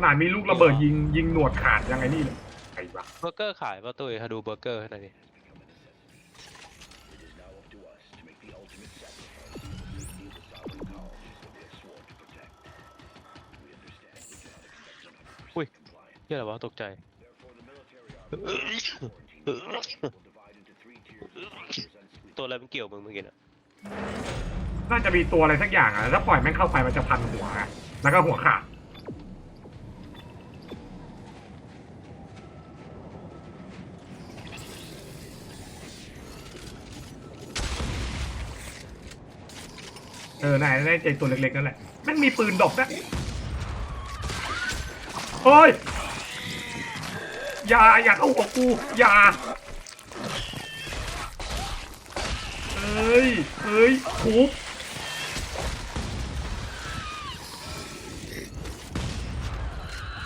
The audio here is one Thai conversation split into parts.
ขนาดมีลูกระเบิดยิงยิงหนวดขาดยังไงนี่เลยไอ้บ้าเบอร์เกอร์ขายป่ะตุ้ยฮะดูเบอร์เกอร์ให้หน่อยดิอุ้ยเหี้ยอะไรวะตกใจ ตัวอะไรมันเกี่ยวมึงเมื่อกี้น่ะน่าจะมีตัวอะไรสักอย่างอะถ้าปล่อยแม่งเข้าไปมันจะพันหัวอะแล้วก็หัวขาด เออนายได้ใจตัวเล็กๆนั่นแหละมันมีปืนดอกนะเฮ้ยอย่าอย่าเข้าหัวกูอย่าเฮ้ยเฮ้ยคุบ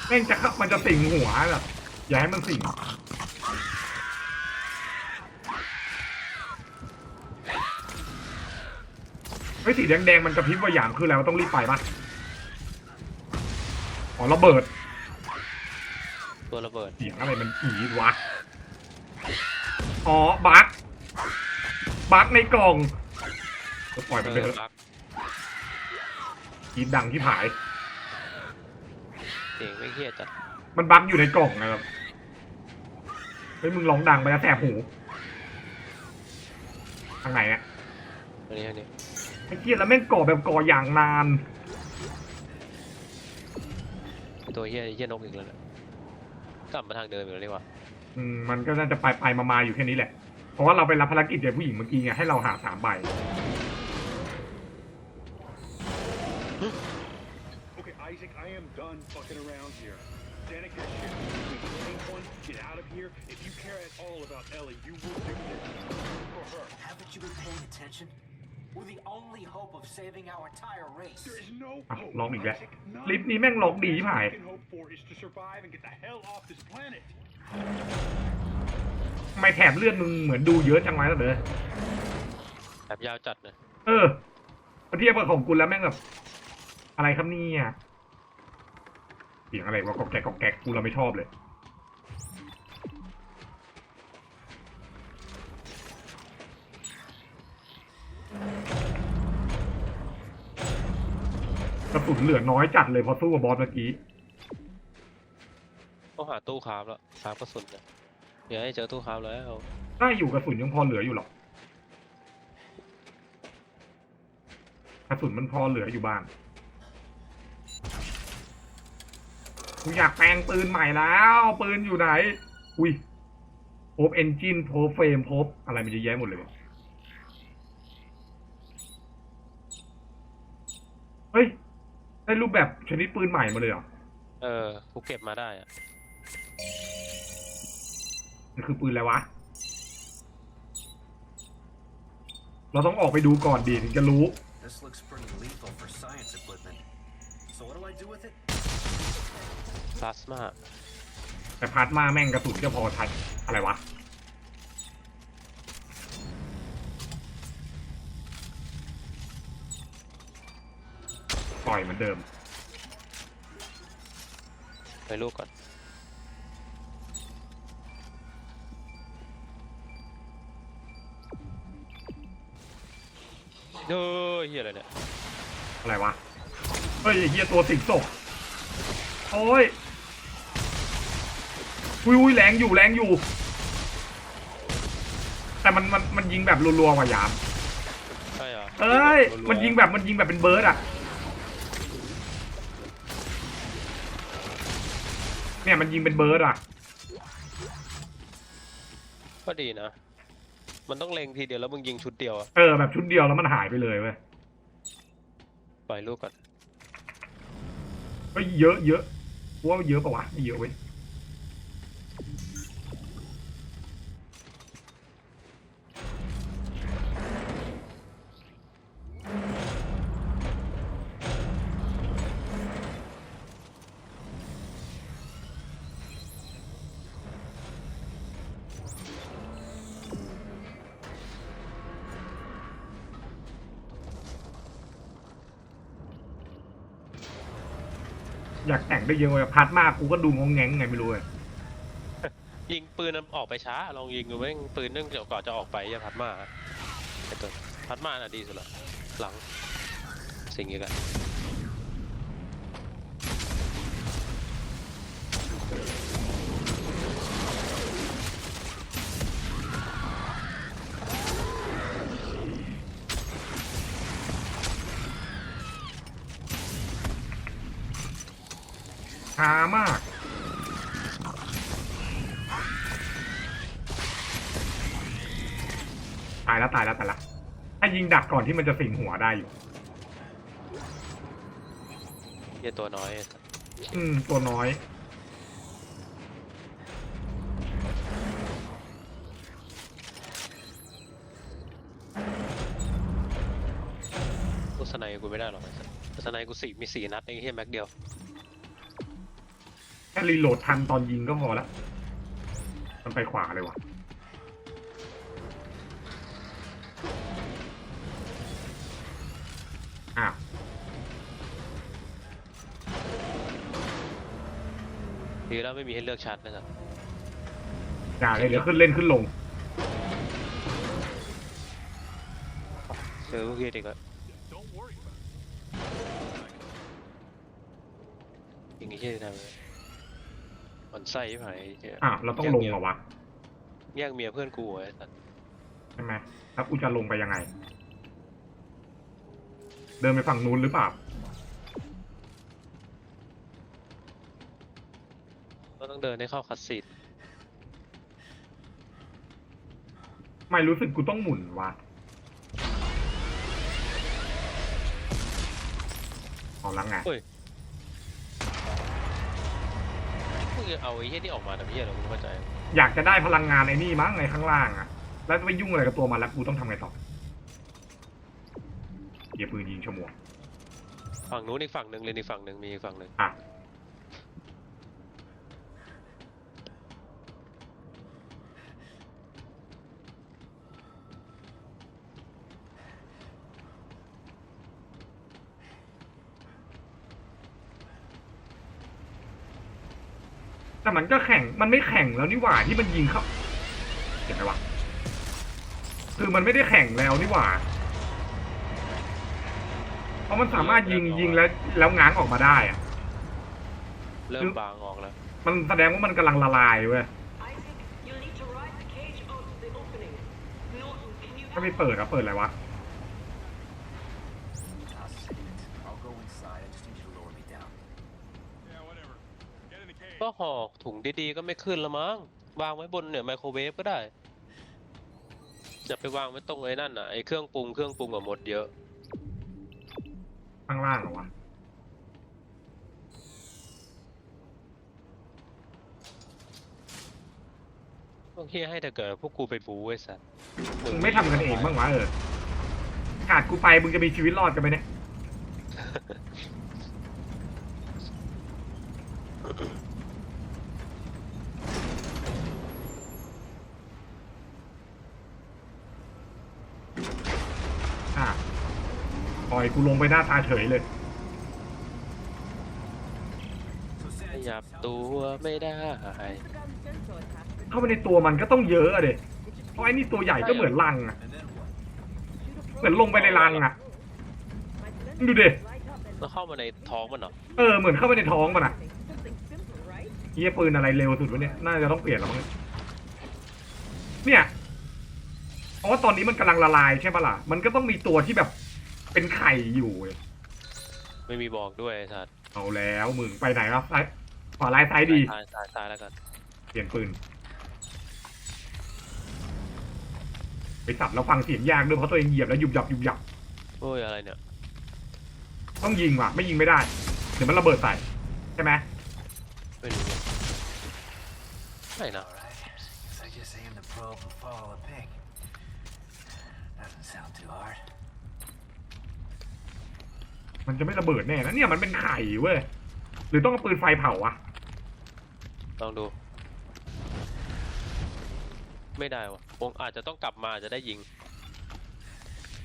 แม่งจะเข้ามันจะสิงหัวแบบอย่าให้มันสิง เฮ้ยสีแดงๆมันกระพริบว่าอย่างคืออะไรวะต้องรีบไปปะอ๋อระเบิดตัวระเบิดเสียงอะไรมันอีวะอ๋อบั๊กบั๊กในกล่องก็ปล่อยมันไปเถอะบักกรีดดังที่ผายเสียงไม่เฮี้ยจัดมันบั๊กอยู่ในกล่องนะครับเฮ้ยมึงร้องดังไปแล้วแสบหูทางไหนอะอันนี้อันนี้ไอ้เกียแล้วแม่งก่อแบบก่ออย่างนาน ตัวเฮี้ยเฮี้ยนกอีกแล้วนะกลับมาทางเดิมอีกแล้วนี่หว่าอืมมันก็น่าจะไปไปมามาอยู่แค่นี้แหละ เพราะว่าเราไปรับภารกิจเด็กผู้หญิงเมื่อกี้ไงให้เราหาสามใบ Okay, Isaac, I am done fucking around here. Danica, shit, we can take one, get out of here. If you care at all about Ellie, you will do this for her. Haven't you been paying attention? We're the only hope of saving our entire race. There is no อะ hope, ร้องอีกแล้ว Isaac. None. ลิฟต์นี้แม่งล็อกดีที่ผาย All we can hope for is to survive and get the hell off this planet. ทำไมแถบเลือดมึงเหมือนดูเยอะจังไวะล่ะเด้อแบบยาวจัดนะเออพอเทียบกับของกูแล้วแม่งแบบ อะไรครับเนี่ยเสียงอะไรวะกอกแกกกอกแกกกูเราไม่ชอบเลย กระสุนเหลือน้อยจัดเลยพอสู้กับบอสเมื่อกี้ ต้องหาตู้คราฟแล้วคราฟกระสุนนะเดี๋ยวให้เจอตู้คราฟแล้วได้อยู่กระสุนยังพอเหลืออยู่หรอกกระสุนมันพอเหลืออยู่บ้างกูอยากแปลงปืนใหม่แล้ว ปืนอยู่ไหน อุ้ยโพบเอนจินโพบเฟรมโพบอะไรมันเยอะแยะหมดเลยวะ เฮ้ย ได้รูปแบบชนิดปืนใหม่มาเลยเหรอเออกูเก็บมาได้อะมันคือปืนอะไรวะ เราต้องออกไปดูก่อนดีถึงจะรู้ This looks pretty lethal for science equipment. So what do I do with it? พลาสมาแต่พาร์ทมาแม่งกระสุนจะพอทัดอะไรวะ ปล่อยเหมือนเดิม ไปลูกก่อนเฮ้ยเฮียอะไรเนี่ย อะไรวะ เฮ้ยไอ้เฮียตัวสิงศพโอ้ยอุ้ยอุ้ยแรงอยู่แรงอยู่ แต่มันมันมันยิงแบบรัวๆว่ะยาม ใช่เหรอเอ้ยรัวๆมันยิงแบบมันยิงแบบเป็นเบิร์ดอะ มันยิงเป็นเบิร์ดอะ ก็ดีนะ มันต้องเล็งทีเดียวแล้วมึงยิงชุดเดียวอะเออแบบชุดเดียวแล้วมันหายไปเลยเว้ยปล่อยลูกก่อนเฮ้ยเยอะเยอะกูว่าเยอะปะวะไม่เยอะเว้ย อยากแต่งได้เยอะเลยพัดมากกูก็ดูงงแงงไงไม่รู้เลยยิงปืนออกไปช้า ลองยิงดูแม่งปืนเนื่องจากก่อนจะออกไปยาพัดมาไอ้ตัวพัดมาน่ะดีสุดละหลัง สิ่งนี้แหละ ช้ามาก ตายแล้วตายแล้วตายแล้วถ้ายิงดักก่อนที่มันจะสิงหัวได้อยู่ เหี้ยตัวน้อยไอ้สัสอืม ตัวน้อยลูกสไนกูไม่ได้หรอกไอ้สัสสไนกูสี่มีสี่นัดเองเฮียแม็กเดียว แค่รีโหลดทันตอนยิงก็พอละ มันไปขวาเลยวะอ้าวดีแล้วไม่มีให้เลือกชัดนะครับอย่าเลยเดี๋ยวขึ้นเล่นขึ้นลง เจอพวกเฮียเด็กอะ Don't worry about it. ยิงไอ้เฮียทำไงมั นไส้ไผ่เฮียอ้าวเราต้องลงเหรอวะแย่งเมียเพื่อนกูไอ้สัสใช่ไหมแล้วกูจะลงไปยังไง เดินไปฝั่งนู้นหรือเปล่าก็ต้องเดินให้เข้าคัสซีนไม่รู้สึกกูต้องหมุนวะเอาละไง เฮ้ยพวกเอาไอ้เฮียที่ออกมาแต่เฮียเราไม่เข้าใจอยากจะได้พลังงานไอ้นี่มั้งไอ้ข้างล่างอะแล้วจะไปยุ่งอะไรกับตัวมันแล้วกูต้องทำไงต่อเหยียบปืนยิงฉมวกฝั่งนู้นอีกฝั่งหนึ่งเลยอีกฝั่งหนึ่งมีอีกฝั่งหนึ่งอะ มันก็แข่งมันไม่แข่งแล้วนี่หว่าที่มันยิงเข้าเห็นไหมวะคือมันไม่ได้แข่งแล้วนี่หว่า เพราะมันสามารถยิงยิงแล้วแล้วง้างออกมาได้อะเริ่มบางออกแล้ว มันแสดงว่ามันกำลังละลายเว้ย Isaac, you'll need to ride the cage out of the opening. Norton, can you ถ้าไม่เปิดอะเปิดอะไรวะ ก็ห่อถุงดีๆก็ไม่ขึ้นละมั้งวางไว้บนเนี่ยไมโครเวฟก็ได้จะไปวางไว้ตรงไอ้นั่นอะไอ้เครื่องปรุงเครื่องปรุงกับหมดเยอะข้างล่างเหรอวะพวกเฮียให้แต่เกิดพวกกูไปบูไอ้สัสมึงไม่ทำกันเองบ้างวะเออขาดกูไปมึงจะมีชีวิตรอดกันไหมเนี่ย ปล่อยกูลงไปหน้าตาเฉยเลย So ข Sanchez, ยับ how ตัวไม่ได้ เข้าไปในตัวมันก็ต้องเยอะอะเด็เพราะไอ้นี่ตัวใหญ่ก็เหมือนลังอะ And then what? เหมือนลงไปในรังอะดูดิแล้วเข้ามาในท้องมันเหรอ เออเหมือนเข้าไปในท้องมันอะเฮียปืนอะไรเร็วสุดวะเนี่ยน่าจะต้องเปลี่ยนแล้วมั้งเนี่ยเพราะว่าตอนนี้มันกำลังละลายใช่ปะล่ะ มันก็ต้องมีตัวที่แบบ เป็นไข่อยู่เว้ยไม่มีบอกด้วยไอ้สัสเอาแล้วมึงไปไหนครับซ้ายขวาลายซ้ายดีซ้ายซ้ายซ้ายแล้วกันเปลี่ยนปืน ไปสับแล้วฟังเสียงยากด้วยเพราะตัวเองเหยียบแล้วยุบยับยุบยับโอ้ยอะไรเนี่ยต้องยิงว่ะ ไม่ยิงไม่ได้ เดี๋ยวมันระเบิดใส่ใช่ไหมไม่รู้เลยไม่นะ All right. Guess I just aim the probe and follow the ping. Doesn't sound too hard. มันจะไม่ระเบิดแน่นะเนี่ยมันเป็นไข่เว้ย หรือต้องเอาปืนไฟเผาวะ ลองดู ไม่ได้วะคงอาจจะต้องกลับมาจะได้ยิง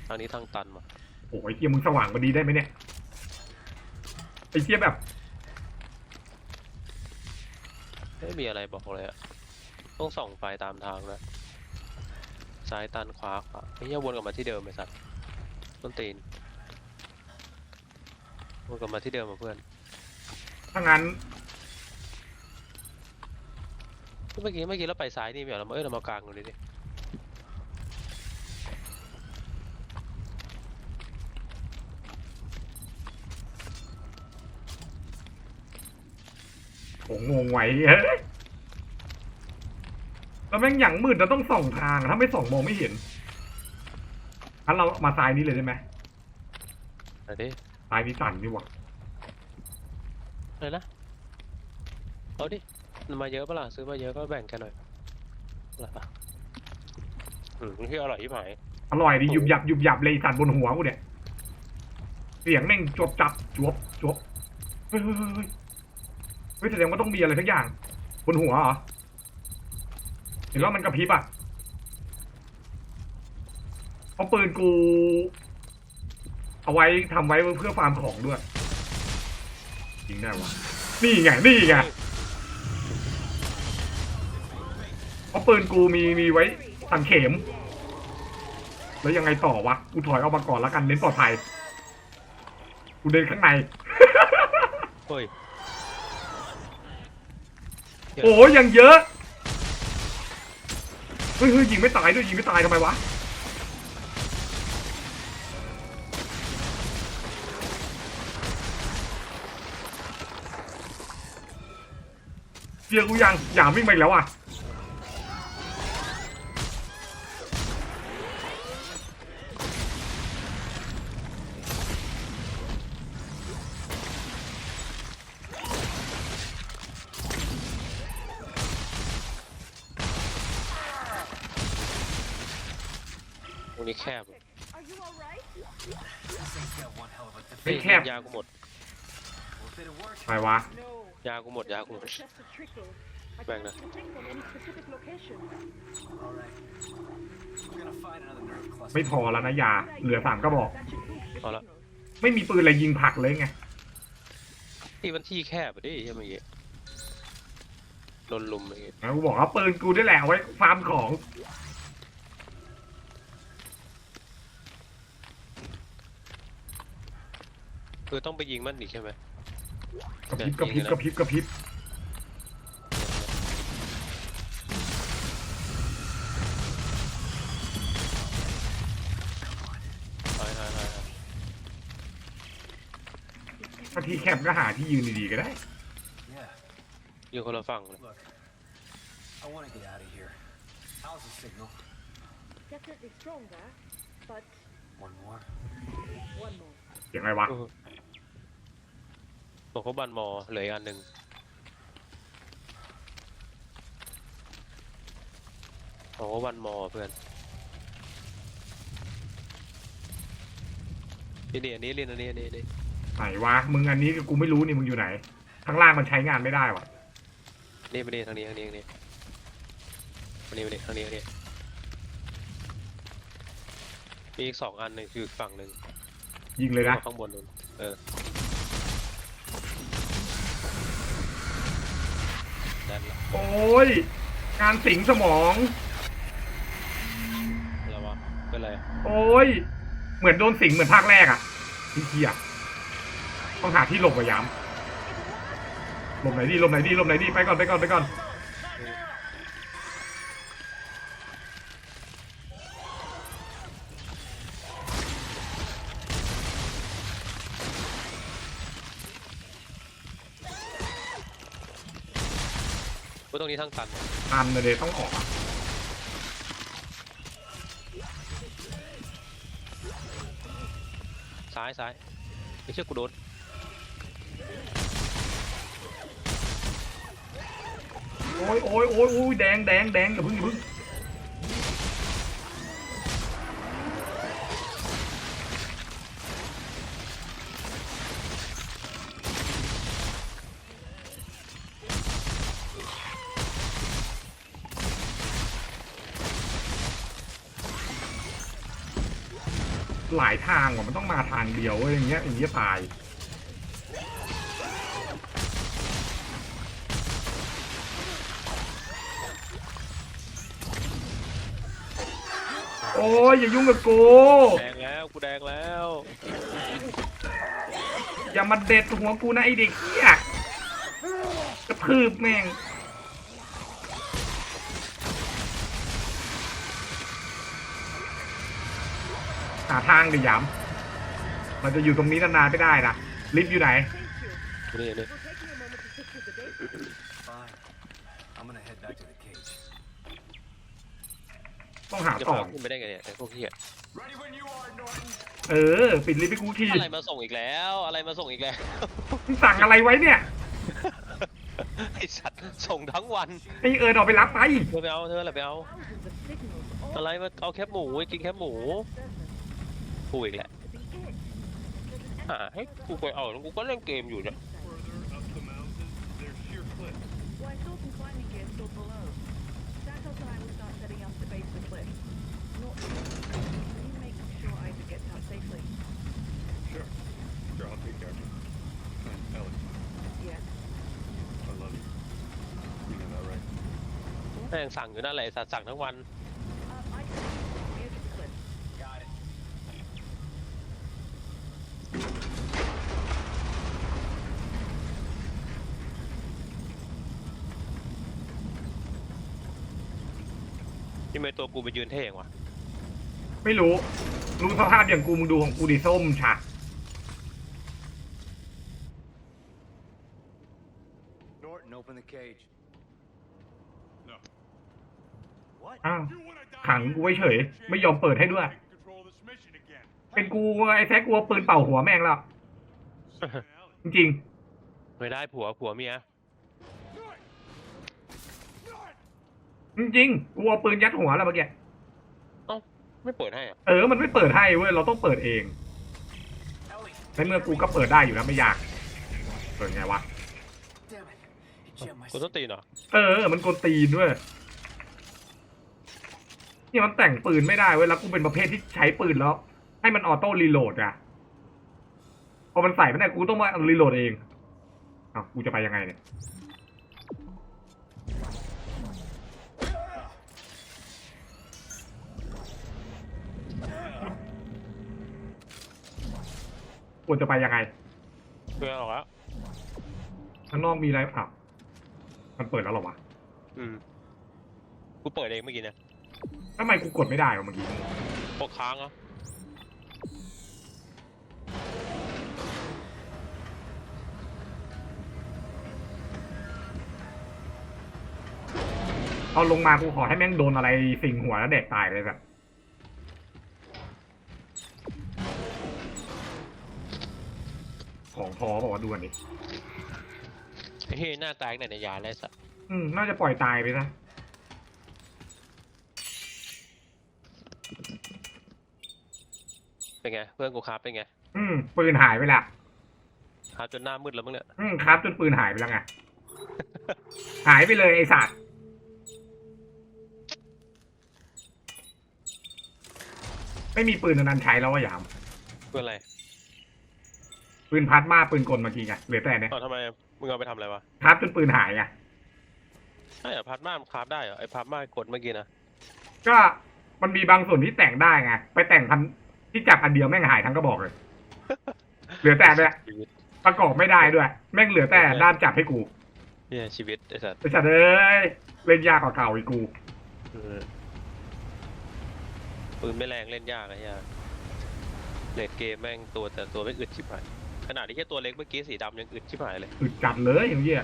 ทางนี้ทางตันมาโอ้ยเทียมึงสว่างกว่านี้ได้ไหมเนี่ย ไอ้เทียแบบ ไม่มีอะไรบอกเลยอะต้องส่องไฟตามทางนะซ้ายตันขวาขวาไอ้เหี้ยวนกลับมาที่เดิมไอ้สัตว์ต้นตีน วนกลับมาที่เดิมมาเพื่อนถ้างั้นเมื่อกี้เมื่อกี้เราไปซ้ายนี่ไม่เหรอเรามาเอ้ยเรามากลางตรงนี้ดิโอ้งงไว้เฮ้ยแล้วแม่งอย่างมืดเราต้องส่องทางอะถ้าไม่ส่องมองไม่เห็นงั้นเรามาซ้ายนี้เลยได้ไหมไหนดิ ซ้ายนี้สั่นนี่หว่าอะไรนะ เอาดิมันมาเยอะปะล่ะซื้อมาเยอะก็แบ่งกันหน่อยอะไรปะอืมที่อร่อยที่หมายอร่อยดีหยุบหยับหยุบหยับเลยสั่นบนหัวกูเนี่ย เสียงแม่งจวบจับจวบจวบเฮ้ยเฮ้ยเฮ้ยเฮ้ยเฮ้ยแสดงว่าต้องมีอะไรสักอย่าง บนหัวเหรอเห็นว่ามันกระพริบอะเพราะปืนกู เอาไว้ทำไว้เพื่อฟาร์มของด้วยยิงได้วะนี่ไงนี่ไงเพราะปืนกูมีมีไว้สั่งเข็ม แล้วยังไงต่อวะกูถอยออกมาก่อนแล้วกันเน้นปลอดภัยกูเดินข้างใน เฮ้ยโอ้ยยังเยอะเฮ้ยเฮ้ยยิงไม่ตายด้วยยิงไม่ตายทำไมวะ เจียกูยังอย่างวิ่งไปอีกแล้วอะ ตรงนี้แคบ Are you alright? This thing's got one hell of a เฮ้ย defense. แคบ ยากูหมด Well, if it worked, ทำไมวะ No. ยากูหมด ยากูหมด It's just a trickle. I Back can't there. even think of any specific location. all right. We're gonna find another nerve cluster. ไม่พอแล้วนะยา เหลือสามก็บอก That should boost the Hold up. signal. ไม่มีปืนอะไรยิงผลักเลยไงที่มันที่แคบอะดิใช่ไหมเงี้ยโดนลุมอะไรเงี้ยแล้วกูบอกว่าปืนกูได้แหละเอาไว้ฟาร์มของ คือต้องไปยิงมันอีกใช่ไหม กระพริบกระพริบกระพริบกระพริบใช่ใช่ใช่ใช่ถ้าที่แคบก็หาที่ยืนดีๆก็ได้ Yeah. อยู่คนละฝั่งเลย Look, I want to get out of here. How's the signal? Definitely stronger, but One more. one more. เสียงอะไรวะบอก เขาบันมอเหลืออีกอันหนึ่งบอกว่าบันมอเพื่อนนี่นี่อันนี้เรียนอันนี้อันนี้อันนี้ไหนวะมึงอันนี้กูไม่รู้นี่มึงอยู่ไหนข้างล่างมันใช้งานไม่ได้วะนี่มานี่ทางนี้ทางนี้ทางนี้มานี่มานี่ทางนี้ทางนี้มีอีกสองอันหนึ่งคืออีกฝั่งหนึ่งยิงเลยนะข้างบนนู้นเออ โอ้ยงานสิงสมอง อะไรวะเป็นไรโอ้ย เหมือนโดนสิงเหมือนภาคแรกอะพี่เกียต้องหาที่หลบพยายามหลบไหนดีหลบไหนดีหลบไหนดีไปก่อนไปก่อนไปก่อน รงนี้ทั้งตันเนี่ยอันเลยต้องออกอะซ้ายซ้ายไม่เชื่อกูโดนโอ้ยโอ้ยโอ้ยโอ้ยแดงแดงแดงอย่าพึ่งอย่าพึ่ง หลายทางว่ะมันต้องมาทางเดียวอะไรเงี้ยอย่างเงี้ยตายโอ้ยอย่ายุ่งกับกูแดงแล้วกูแดงแล้วอย่ามาเด็ดหัวกูนะไอเด็กเหี้ยกระพืบแม่ง ทางดิยำมันจะอยู่ตรงนี้นานๆไม่ได้นะลิฟต์อยู่ไหน นี่นี่ Fine. I'm gonna head back to the cage. ต้องหาจะต่อพาขึ้นไปได้ไงเนี่ยไอ้พวกเหี้ย Ready when you are, Norton. เออ ปิดลิฟต์ให้กูทีอะไรมาส่งอีกแล้ว อะไรมาส่งอีกแล้ว มึงสั่งอะไรไว้เนี่ยไอสัตว์ส่งทั้งวันไอเอิญออกไปรับไป เธอไปเอาเธออะไรไปเอา อะไรมาเอาแคบหมูกินแคบหมู กูอีกแหละหาให้กูไปเอาแล้วกูก็เล่นเกมอยู่เนี่ย Further up the mountain, there's sheer cliffs. Well, I saw some climbing gear still below. Santos and I will start setting up at the base of the cliff. Not we need to make sure Isaac gets out safely. Sure. Sure, I'll take care of it. And Ellie, Yes. I love you. You know that, right? แม่งสั่งอยู่นั่นแหละไอ้สัตว์สั่งทั้งวัน Um, Isaac, near to the cliff. Got it. ที่ไม่ตัวกูไปยืนเท่งวะไม่รู้รู้สภาพอย่างกูมึงดูของกูดิส้มฉะ Norton, open the cage. No. What? อ้าว You wanna die ขังกูไว้เฉย ไม่ยอมเปิดให้ด้วย taking control of this mission again. เป็นกูไอ้แซกกลัวปืนเป่าหัวแม่งแล้ว Sam and Ellie. จริงไม่ได้ผัวผัวเมีย จริงๆกูเอาปืนยัดหัวแล้วเมื่อกี้เอ้าไม่เปิดให้อะเออ มันไม่เปิดให้เว้ย เราต้องเปิดเอง Ellie! ในเมื่อกูก็เปิดได้อยู่แล้วไม่ยากเปิดไงวะ Damn it. He jammed my กูต้องตีนเหรอเออ มันกวนตีนด้วยเนี่ยมันแต่งปืนไม่ได้เว้ย แล้วกูเป็นประเภทที่ใช้ปืนแล้ว ให้มันออโต้รีโหลดอะพอมันใส่ไม่ได้กูต้องมารีโหลดเองอ้าวกูจะไปยังไงเนี่ย ควรจะไปยังไงเพื่อนออกแล้วข้างนอกมีอะไรอ้าวมันเปิดแล้วเหรอวะอืมกูเปิดเองเมื่อกี้เนี่ยทำไมกูกดไม่ได้วะเมื่อกี้พกค้างเหรอเอาลงมากูขอให้แม่งโดนอะไรสิงหัวแล้วเด็กตายเลยแบบ พอบอกว่าวะดูอันนี้ไอ้เฮ้ยหน้าตายไหนในยาแล้วไอ้สัตว์อืมน่าจะปล่อยตายไปซะเป็นไง เพื่อนกูครับเป็นไงอืม ปืนหายไปละครับจนหน้ามืดแล้วมึงเนี่ยอืมครับ จนปืนหายไปแล้วไง หายไปเลยไอสัตว์ไม่มีปืนอันนั้นใช้แล้ววะยาม เพื่อนอะไร ปืนพัดมาปืนกลเมื่อกี้ไงเหลือแต่เนี่ยเอ้าทำไมมึงเอาไปทำอะไรวะครับจนปืนหายไงใช่เหรอพัดม่านคราฟได้เหรอไอ้พัดม่านกดเมื่อกี้นะก็มันมีบางส่วนที่แต่งได้ไงไปแต่งพันที่จับอันเดียวแม่งหายทั้งกระบอกเลย เหลือแต่เนี่ยชีวิตประกอบไม่ได้ด้วย แม่งเหลือแต่ด้ามจับให้กูเนี่ยชีวิตไอ้สัตว์ไอ้สัตว์เอ้ยเล่นยากกว่าเก่าอีกกูเออปืนไม่แรงเล่นยากไอ้เหี้ยเลดเกมแม่งตัวแต่ตัวไม่อึดชิบหาย ขนาดที่แค่ตัวเล็กเมื่อกี้สีดำยังอึดชิบหายเลย อึดจัดเลยอย่างเงี้ย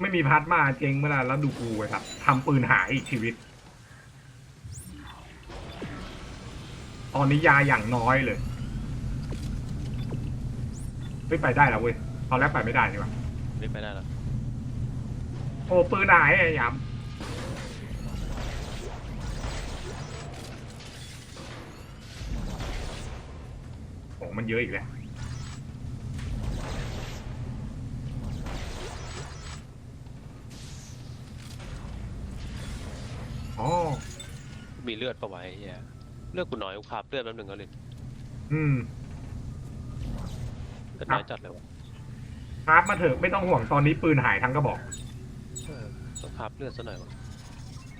ไม่มีพัดมาเจ๊งเมื่อไหร่แล้วดูกูไอ้ครับทำปืนหายอีกชีวิต ตอนนี้ยาอย่างน้อยเลยไม่ไปได้แล้วเว้ยตอนแรกไปไม่ได้นี่หว่าไม่ไปได้แล้วโอ้ปืนหายไอ้ยามของมันเยอะอีกแล้ว มีเลือดปะไว้เหี้ยเลือดกูน้อยกูขาบเลือดแป๊บหนึ่งก็เลยอืม เลือดน้อยจัดเลยวะครับมาเถอะไม่ต้องห่วงตอนนี้ปืนหายทั้งกระบอกเออขาบเลือดซะหน่อยวะ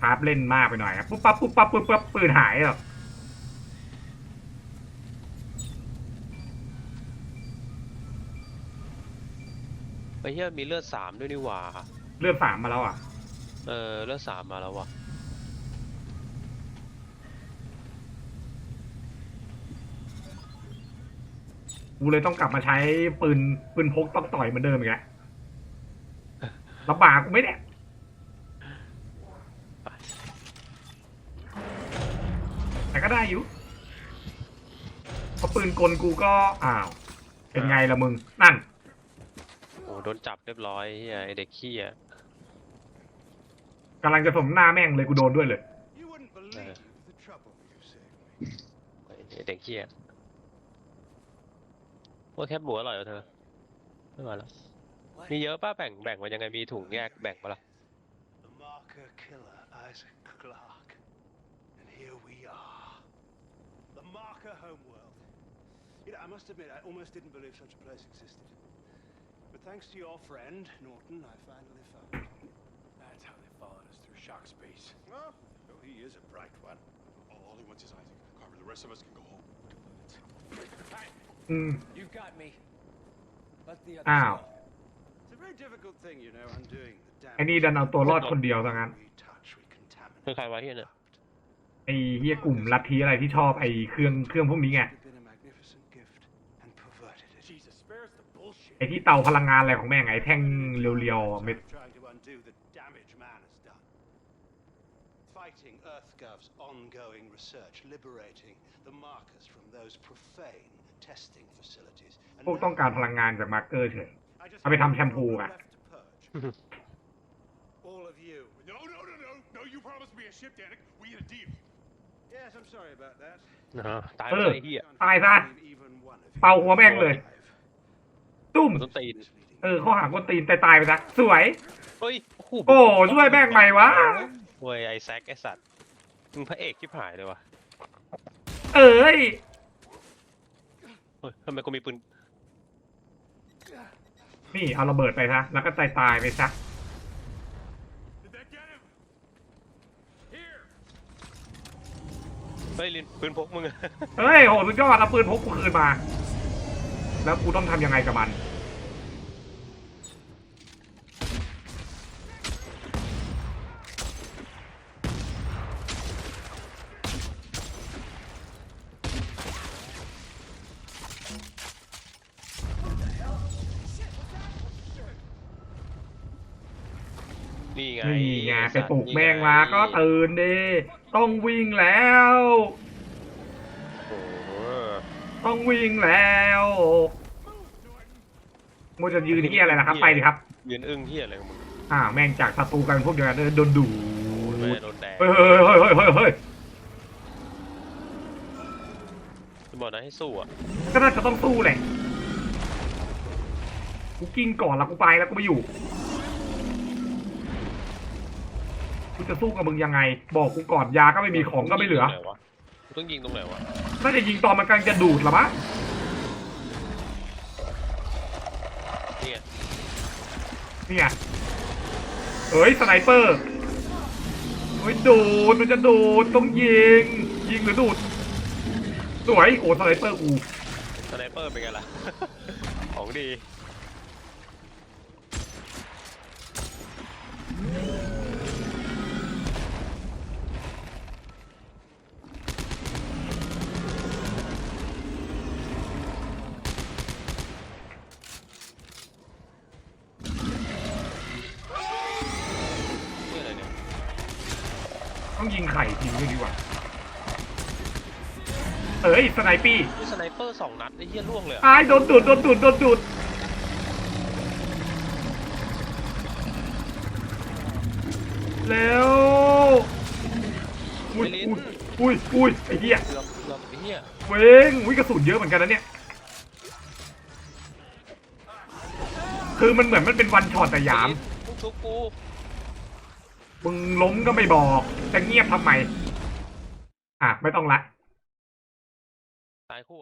ครับเล่นมากไปหน่อยครับปุ๊บปั๊บปุ๊บปั๊บปุ๊บปั๊บปืนหายหรอกไอ้เหี้ยมีเลือดสามด้วยนี่หว่า เลือดสามมาแล้วอะ เออเลือดสามมาแล้วอะ กูเลยต้องกลับมาใช้ปืนปืนพกต้องต่อยเหมือนเดิมอีกแล้วลำบากกูไหม่เนี่ยแต่ก็ได้อยู่เพราะปืนกลกูก็อ้าวเป็นไงล่ะมึง นั่น โอ้โดนจับเรียบร้อยเฮียไอเด็กขี้อะกำลังจะสมหน้าแม่งเลยกูโดนด้วยเลย You wouldn't believe the trouble you saved me. ไอเด็กขี้อะ ว่าแคบหมูอร่อยเหรอเธอไม่มาแล้วมีเยอะป้าแบ่งแบ่งมันยังไงมีถุงแยกแบ่งปะล่ะ The marker killer, Isaac Clarke. And here we are. The marker homeworld. You know, I must admit, I almost didn't believe such a place existed. But thanks to your friend, Norton, I finally found it. That's how they followed us through shock space. Well, oh, he is a bright one. All, all he wants is Isaac. Carver, the rest of us can go home. Hey, อืม you've got me. Let the Ow. others go. It's a very difficult thing, you know, undoing the ไอ้นี่ดันเอาตัวรอดคนเดียวซะงั้น we touch, we contaminate. คือใครวะเฮียเนี่ย ไอ้เฮียกลุ่มลัทธิอะไรที่ชอบไอ้เครื่องเครื่องพวกนี้ไง It had been a magnificent gift and perverted it. Jesus, spare us the bullshit. ไอ้ที่เตาพลังงานอะไรของแม่งไอ้แท่งเรียวๆไม่ Trying to undo the damage man has done. Fighting EarthGov's ongoing research, liberating the markers from those profane testing facilities. And พวก now ต้องการพลังงานจากมาร์เกอร์เฉย I just เอาไป have ทำ one แชมพู problem อะ left to purge. All of you. No, no, no, no. No, you promised me a ship, Danik. We had a deal. Yes, I'm sorry about that. อ่าตายเอไปอเลยไอ้เฮียตายซะ Can't believe even one of you เป่าหัวแม่งเลย alive. ตุ้มมันต้องตีนเออข้อหาคนตีนตายตายๆไปซะสวย เฮ้ยโอ้โหโอ้ช่วยแม่งใหม่วะเว้ยไอแซคไอสัตว์มึงพระเอกที่หายเลยวะเอ้ย เฮ้ยทำไมกูมีปืนนี่เอาระเบิดไปซะแล้วก็ตายตายๆไปซะ Did that get him? Here. เฮ้ยลินปืนพกมึงอะ เฮ้ยโหสุดยอดเอาปืนพกกูคืนมา แล้วกูต้องทำยังไงกับมันนี่ ไงนี่ไงไปสัตว์ปลุกนี่แม่งมาก็ตื่นดิต้องวิ่งแล้ว โอ้โหต้องวิ่งแล้วโมจะยืนที่อะไรนะครับ ไปดิครับยืนอึ้งเฮียอะไรของมึงอ่าแม่งจากศัตรูกลายเป็นพวกเดียวกันโดนดูแม่ดโดนแดงเฮ้ยเฮ้ยเฮ้ยเฮ้ยเฮ้ยเฮ้ยจะบอกนะให้สู้อะก็น่าจะต้องสู้แหละกูกิ้งก่อนแล้วกูไปแล้วกูไม่อยู่ กู จะสู้กับมึงยังไง บอกกูก่อนยาก็ไม่มีของก็ไม่เหลือ กูต้องยิงตรงไหนวะน่าจะยิงตอนมันกำลังจะดูดหรอปะเนี่ยเนี่ยเฮ้ยสไนเปอร์เฮ้ยดูดมันจะดูดต้องยิง ยิงหรือดูด สวยโอ้สไนเปอร์กูสไนเปอร์เป็นไงล่ะ ของดี ต้องยิงไข่ทิ้งเลยดีกว่า เอ้ยสไนปี้นี่สไนเปอร์สองนัดไอ้เหี้ยล่วงเลยอะอายโดนดูดโดนดูดโดนดูดแล้วอุ้ยอุ้ยอุ้ยอุ้ยไอ้เหี้ยเกือบเกือบไอ้เหี้ยเว้งอุ้ยกระสุนเยอะเหมือนกันนะเนี่ย คือมันเหมือนมันเป็นวันช็อตแต่หยาม ทุกทุกกู มึงล้มก็ไม่บอก จะเงียบทำไม อะ ไม่ต้องละ ตายคู่อ